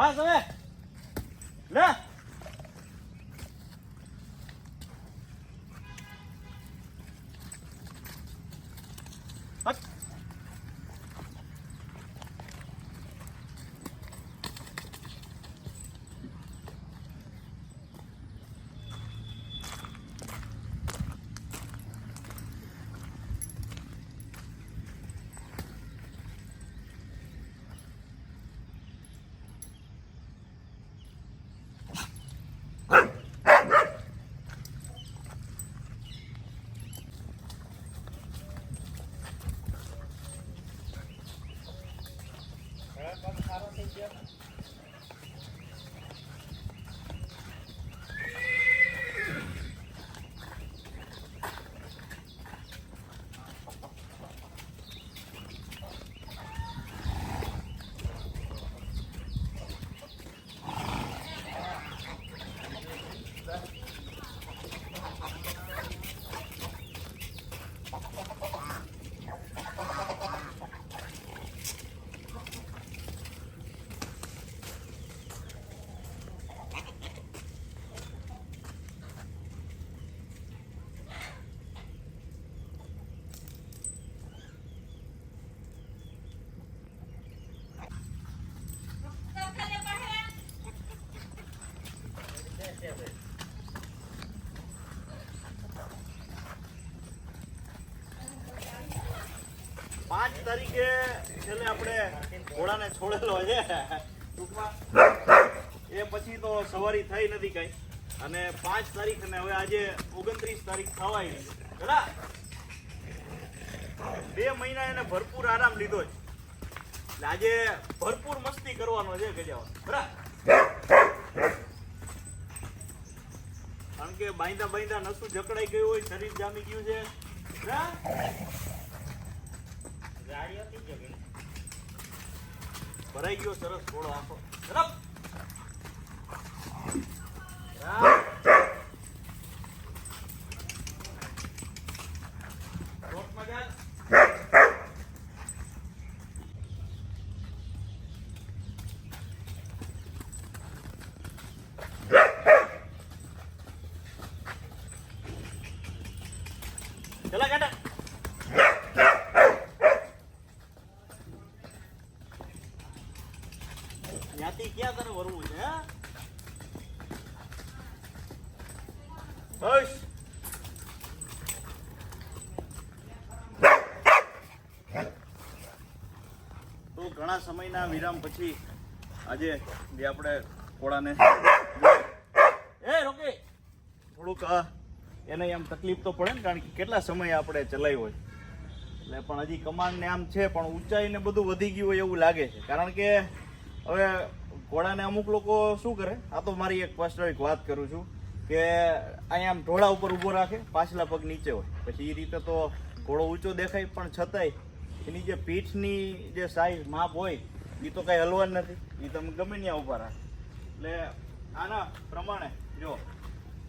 બસ હવે લે. Yeah. પાંચ તારીખે છેલ્લે આપણે ઘોડાને છોડેલો છે. એ પછી તો સવારી થઈ નથી કઈ. અને પાંચ તારીખ અને હવે આજે ઓગણત્રીસ તારીખ થવાય બરા બે મહિના એને ભરપૂર આરામ લીધો છે. આજે ભરપૂર મસ્તી કરવાનો છે ગજાવા બરા કારણ કે બાંધા બાંધા નસું જકડાઈ ગયું હોય, શરીર જામી ગયું છે. બરા? ભરાઈ ગયો સરસ થોડો આખો બરાબર રોટમાં જા. ચલા કાઢા વરવું છે બસ. તો ઘણા સમયના વિરામ પછી આજે જે આપણે કોળાને એ રોકે થોડુંક એને આમ તકલીફ તો પડે ને કારણ કે કેટલા સમય આપણે ચલાવ્યો હોય એટલે પણ હજી કમાન ને આમ છે પણ ઊંચાઈ ને બધું વધી ગયું હોય એવું લાગે છે. કારણ કે હવે ઘોડાને અમુક લોકો શું કરે? આ તો મારી એક પર્સનલ વાત કરું છું કે અહીંયા આમ ઢોળા ઉપર ઊભો રાખે, પાછલા પગ નીચે હોય. પછી એ રીતે તો ઘોડો ઊંચો દેખાય, પણ છતાંય એની જે પીઠની જે સાઈઝ માપ હોય એ તો કાંઈ જ નથી. એ તમે ગમે ત્યાં ઊભા રાખે. એટલે આના પ્રમાણે જો,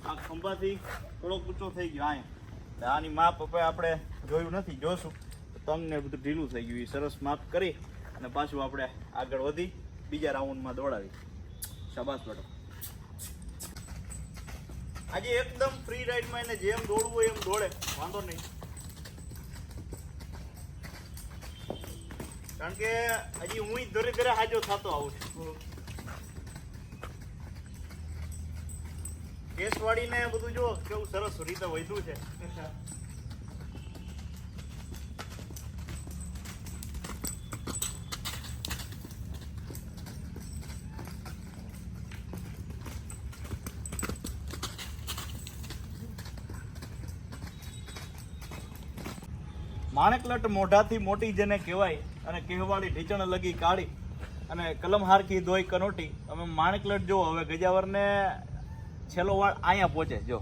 આ ખંભાથી થોડોક ઊંચો થઈ ગયો અહીંયા આની માપ હવે આપણે જોયું નથી, જોશું. તંગ બધું ઢીલું થઈ ગયું. એ સરસ માપ કરી અને પાછું આપણે આગળ વધી. બીજા રાઉન્ડમાં દોડાવી. શાબાશ બેટો. આજે એકદમ ફ્રી રાઈડમાં એને જેમ દોડવું હોય એમ દોડે. વાંધો નહીં. કારણ કે હજી હું ધરે ઘરે હાજો થતો આવું છું. કેસવાડીને બધું જો કેવું સરસ રીતે વધ્યું છે. માણેકલટ મોઢાથી મોટી જેને કહેવાય અને કહેવાળી ઢીચણ લગી કાળી અને કલમ હારકી ધોઈ કનોટી. અમે માણેકલટ જો હવે ગજાવરને છેલ્લો વાળ અહીંયા પહોંચે. જો,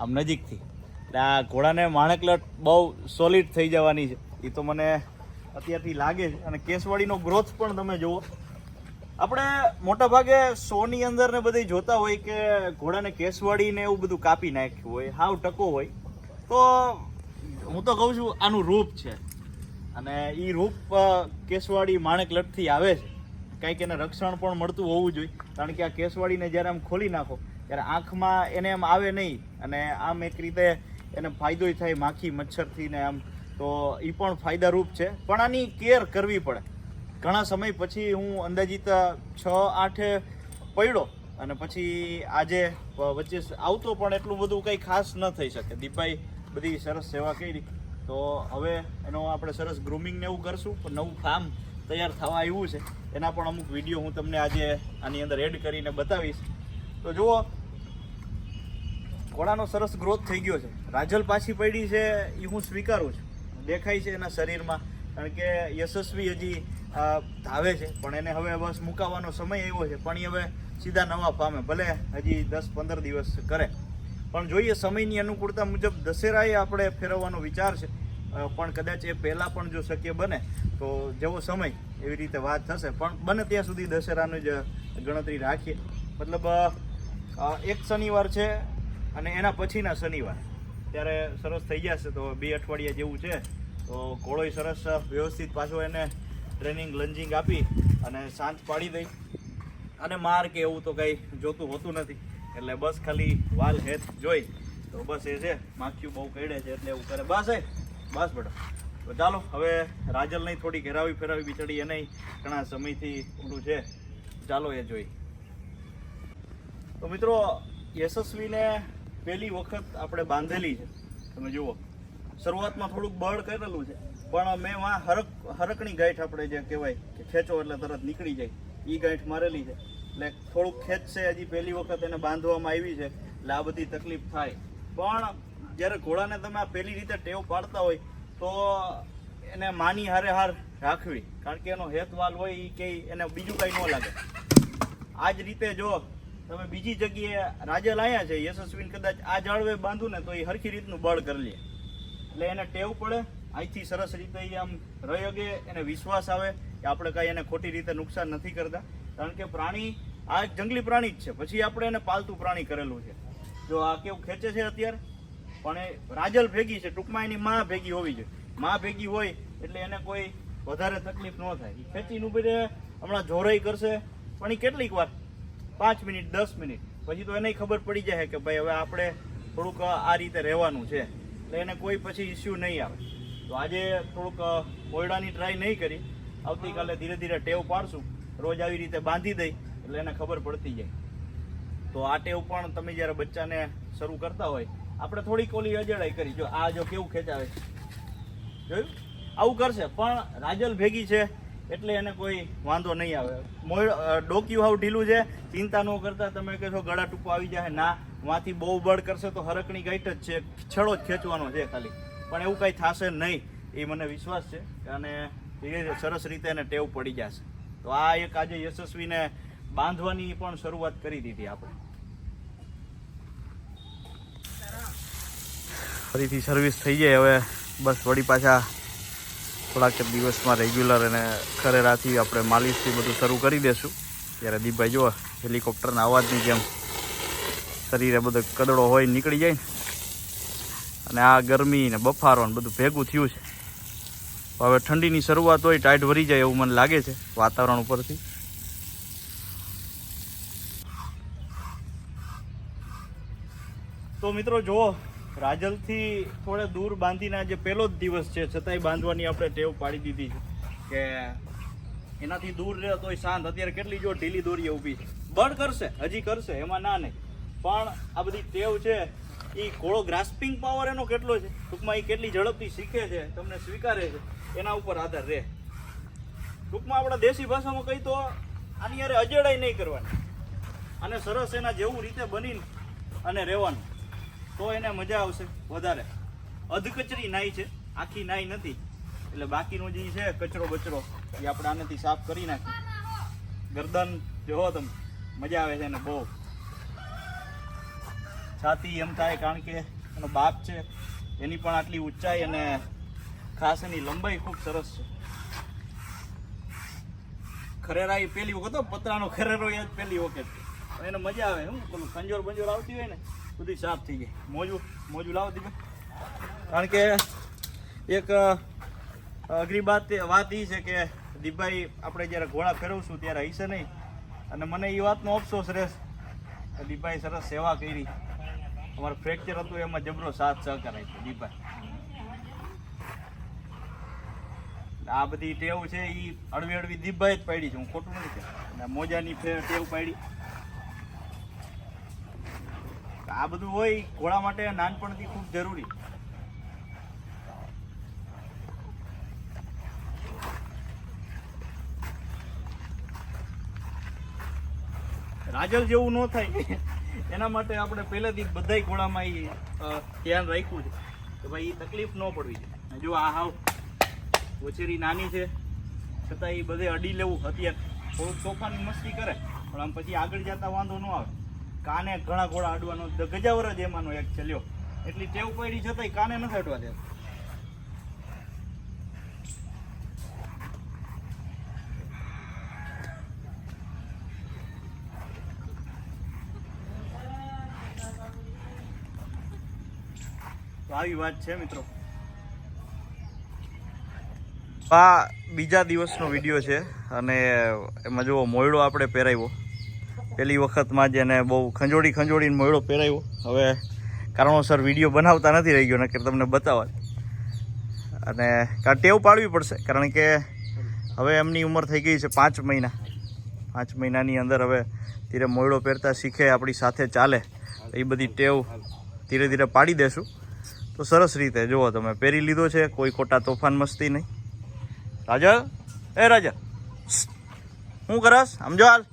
આમ નજીકથી. એટલે આ ઘોડાને માણેકલટ બહુ સોલિડ થઈ જવાની છે. એ તો મને અત્યારથી લાગે છે. અને કેસવાળીનો ગ્રોથ પણ તમે જુઓ. આપણે મોટા ભાગે શોની અંદર ને બધી જોતા હોય કે ઘોડાને કેસવાળીને એવું બધું કાપી નાખ્યું હોય, હાવ ટકો હોય. તો હું તો કહું છું, આનું રૂપ છે. અને એ રૂપ કેસવાડી માણેક લટથી આવે છે. કંઈક એને રક્ષણ પણ મળતું હોવું જોઈએ. કારણ કે આ કેસવાડીને જ્યારે આમ ખોલી નાખો, ત્યારે આંખમાં એને એમ આવે નહીં. અને આમ એક રીતે એને ફાયદો થાય માખી મચ્છરથી ને આમ. તો એ પણ ફાયદારૂપ છે. પણ આની કેર કરવી પડે. ઘણા સમય પછી હું અંદાજિત છ, આઠે પડ્યો. અને પછી આજે વચ્ચે આવતો પણ એટલું બધું કંઈ ખાસ ન થઈ શકે. દીપાઈ બધી સરસ સેવા કરી. તો હવે એનો આપણે સરસ ગ્રુમિંગ ને એવું કરશું. પણ નવું ફાર્મ તૈયાર થવા આવ્યું છે. એના પણ અમુક વીડિયો હું તમને આજે આની અંદર એડ કરીને બતાવીશ. તો જુઓ, ઘોડાનો સરસ ગ્રોથ થઈ ગયો છે. રાજલ પાછી પડી છે એ હું સ્વીકારું છું. દેખાય છે એના શરીરમાં, કારણ કે યશસ્વી હજી ધાવે છે. પણ એને હવે બસ મુકાવાનો સમય આવ્યો છે. પણ એ હવે સીધા નવા પામે ભલે હજી દસ પંદર દિવસ કરે. પણ જોઈએ, સમયની અનુકૂળતા મુજબ દશેરાએ આપણે ફેરવવાનો વિચાર છે. પણ કદાચ એ પહેલાં પણ જો શક્ય બને, તો જેવો સમય એવી રીતે વાત થશે. પણ બને ત્યાં સુધી દશેરાની જ ગણતરી રાખીએ. મતલબ એક શનિવાર છે અને એના પછીના શનિવાર. ત્યારે સરસ થઈ જશે. તો બે અઠવાડિયા જેવું છે. તો ઘોડોય સરસ વ્યવસ્થિત પાછો એને ટ્રેનિંગ, લંજિંગ આપી અને શાંત પાડી દઈ. અને માર કે એવું તો કંઈ જોતું હોતું નથી. એટલે બસ ખાલી વાલ હેત જોઈ. તો બસ એ છે માખ્યું બહુ કઈડે છે એટલે એવું કરે. બસ બસ બેટા. તો ચાલો, હવે રાજલ નહીં થોડી ઘેરાવી ફેરાવી બિચડી એ નહીં ઘણા સમયથી ઊંડું છે. ચાલો એ જોઈ. તો મિત્રો, યશસ્વીને પહેલી વખત આપણે બાંધેલી છે. તમે જુઓ. શરૂઆતમાં થોડુંક બળ કરેલું છે, પણ મેં વાં હરક, હરકણી ગાંઠ આપણે જે કહેવાય કે ખેંચો એટલે તરત નીકળી જાય. એ ગાંઠ મારેલી છે. એટલે થોડુંક ખેંચશે હજી પહેલી વખત એને બાંધવામાં આવી છે, એટલે આ બધી તકલીફ થાય. પણ જ્યારે ઘોડાને તમે આ પહેલી રીતે ટેવ પાડતા હોય, તો એને માની હારે હાર રાખવી. કારણ કે એનો હેતવાલ હોય એ કે એને બીજું કંઈ ન લાગે. આ જ રીતે જો તમે બીજી જગ્યાએ રાજે લાયા છે, યશસ્વીને કદાચ આ જાળવે બાંધું ને તો એ હરખી રીતનું બળ કરી લે. એટલે એને ટેવ પડે. અહીંથી સરસ રીતે એ આમ રહી અગે, એને વિશ્વાસ આવે કે આપણે કાંઈ એને ખોટી રીતે નુકસાન નથી કરતા. કારણ કે પ્રાણી આ એક જંગલી પ્રાણી જ છે. પછી આપણે એને પાલતુ પ્રાણી કરેલું છે. જો આ કેવું ખેંચે છે અત્યારે? પણ એ રાજલ ભેગી છે. ટૂંકમાં એની માં ભેગી હોવી જોઈએ. માં ભેગી હોય એટલે એને કોઈ વધારે તકલીફ ન થાય. ખેંચીને ઊભી રહે, હમણાં જોરાઈ કરશે. પણ એ કેટલીક વાર? પાંચ મિનિટ, દસ મિનિટ. પછી તો એને ખબર પડી જાય કે ભાઈ હવે આપણે થોડુંક આ રીતે રહેવાનું છે. એટલે એને કોઈ પછી ઇસ્યુ નહીં આવે. તો આજે થોડુંક કોયડાની ટ્રાય નહીં કરી. આવતીકાલે ધીરે ધીરે ટેવ પાડશું. રોજ આવી રીતે બાંધી દઈ એટલે એને ખબર પડતી જાય. તો આ ટેવ પણ તમે જ્યારે બચ્ચાને શરૂ કરતા હોય, આપણે થોડીક ઓલી અજડાઈ કરી. જો આ જો કેવું ખેંચાવે. જોયું? આવું કરશે, પણ રાજલ ભેગી છે એટલે એને કોઈ વાંધો નહીં આવે. મોય ડોક્યું હાવ ઢીલું છે, ચિંતા ન કરતા તમે કહેશો ગળા ટૂંકો આવી જાય. ના, વાંથી બહુ બળ કરશે તો હરકની ગાઈટ જ છે, છડો જ ખેંચવાનો છે ખાલી. પણ એવું કાંઈ થશે નહીં, એ મને વિશ્વાસ છે. અને ધીરે સરસ રીતે એને ટેવ પડી જશે. તો આ એક આજે યશસ્વીને બાંધવાની પણ શરૂઆત કરી દીધી આપણે. ફરીથી સર્વિસ થઈ જાય હવે. બસ વળી પાછા થોડાક દિવસમાં રેગ્યુલર અને ખરેરાથી આપણે માલિશથી બધું શરૂ કરી દેશું. ત્યારે દીપભાઈ જુઓ, હેલિકોપ્ટરના અવાજની જેમ શરીરે બધો કદડો હોય નીકળી જાય ને. અને આ ગરમી ને બફારો ને બધું ભેગું થયું છે. હવે ઠંડીની શરૂઆત હોય, ટાઈટ ભરી જાય એવું મને લાગે છે, વાતાવરણ ઉપરથી. તો મિત્રો જુઓ, રાજલથી થોડે દૂર બાંધીના જે પહેલો જ દિવસ છે, છતાંય બાંધવાની આપણે ટેવ પાડી દીધી છે કે એનાથી દૂર રહે તોય શાંત અત્યારે કેટલી જો ઢીલી દોરીએ ઊભી છે. બળ કરશે, હજી કરશે, એમાં ના નહીં. પણ આ બધી ટેવ છે એ ઘોડો ગ્રાસ્પિંગ પાવર એનો કેટલો છે? ટૂંકમાં એ કેટલી ઝડપથી શીખે છે, તમને સ્વીકારે છે. એના ઉપર આધાર રહે. ટૂંકમાં આપણા દેશી ભાષામાં કહી તો આની યારે અજેડાઈ નહીં કરવાની. અને સરસ એના જેવું રીતે બનીને અને રહેવાનું. તો એને મજા આવશે વધારે. અધકચરી નાઈ છે, આખી નાઈ નથી. એટલે બાકીનો જે છે, કચરો બચરો, એ આપણે આનાથી સાફ કરી નાખીએ. ગરદન, જોવો તમે, મજા આવે છે એને બહુ. છાતી એમ થાય કારણ કે એનો બાપ છે, એની પણ આટલી ઊંચાઈ અને ખાસ એની લંબાઈ ખૂબ સરસ છે. ખરેરા એ પહેલી વખત પતરાનો ખરેરો એ જ પહેલી વખત. એને મજા આવે હું પેલું ખંજોર બંજોર આવતી હોય ને, બધી સાફ થઈ જાય. મોજું મોજું લાવો દીધું. કારણ કે એક અઘરી વાત વાત એ છે કે દીપભાઈ આપણે જ્યારે ઘોડા ફેરવશું ત્યારે હશે નહીં. અને મને એ વાતનો અફસોસ રહેશે દીપભાઈ સરસ સેવા કરી. અમારું ફ્રેક્ચર હતું, એમાં જબરો સાથ સહકાર આપ્યો દીપભાઈ આ બધી ટેવ છે એ અડવી અડવી દીપભાઈ જ પાડી છે, હું ખોટું નથી અને મોજાની ટેવ પાડી. આ બધું હોય ઘોડા માટે નાનપણથી ખૂબ જરૂરી. રાજલ જેવું ન થાય. એના માટે આપણે પહેલેથી બધાય ઘોડામાં એ ધ્યાન રાખ્યું છે. કે ભાઈ તકલીફ ન પડવી જોઈએ. જો આ હાવ ઓછેરી નાની છે. છતાં એ બધે અડી લેવું અત્યારે. થોડુંક તોફાની મસ્તી કરે. પણ આમ પછી આગળ જતા વાંધો ન આવે. કાને ઘણા ઘોડા અડવાનો? ગજાવર જ એમાંનો એક ચલ્યો એટલી ટેવ પડી છતાંય કાને નથી અડવા દે આવી વાત છે મિત્રો. આ બીજા દિવસનો વીડિયો છે અને એમાં જુઓ, મોયડો આપણે પહેરાવ્યો. પહેલી વખતમાં જ એને બહુ ખંજોડી ખંજોડીને મોયડો પહેરાવ્યો. હવે કારણોસર વીડિયો બનાવતા નથી રહી ગયો, નકર તમને બતાવવા અને કા ટેવ પાડવી પડશે, કારણ કે હવે એમની ઉંમર થઈ ગઈ છે પાંચ મહિના. પાંચ મહિનાની અંદર હવે ધીરે મોયડો પહેરતા શીખે, આપણી સાથે ચાલે. એ બધી ટેવ ધીરે ધીરે પાડી દેશું. તો સરસ રીતે જુઓ તમે, પહેરી લીધો છે, કોઈ ખોટા તોફાન મસ્તી નહીં. રાજા? એ રાજલ શું કરસ? સમજો હાલ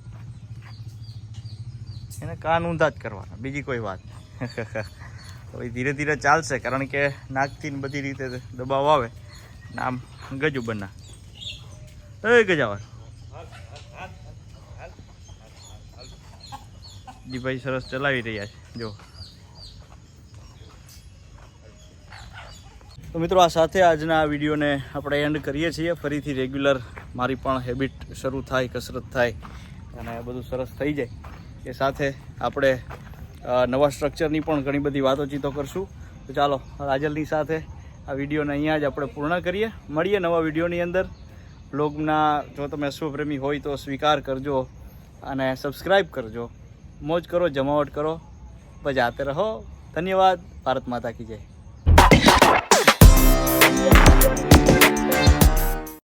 એને કાન ઊંધા જ કરવાના. બીજી કોઈ વાત હવે ધીરે ધીરે ચાલશે, કારણ કે નાકથી બધી રીતે દબાવ આવે. આમ ગજુ બના એ ગજાવર. જીભાઈ સરસ ચલાવી રહ્યા છે. જો. તો મિત્રો આ સાથે આજના આ વિડીયોને આપણે એન્ડ કરીએ છીએ. ફરીથી રેગ્યુલર મારી પણ હેબિટ શરૂ થાય, કસરત થાય અને બધું સરસ થઈ જાય. એ સાથે આપણે નવા સ્ટ્રક્ચરની પણ ઘણી બધી વાતોચીતો કરશું. તો ચાલો, રાજલની સાથે આ વિડીયોને અહીંયા જ આપણે પૂર્ણ કરીએ. મળીએ નવા વિડીયોની અંદર. બ્લોગના જો તમે અશ્વપ્રેમી હોય તો સ્વીકાર કરજો અને સબસ્ક્રાઈબ કરજો. મોજ કરો, જમાવટ કરો. બજાતે રહો. ધન્યવાદ. ભારત માતા કી જય.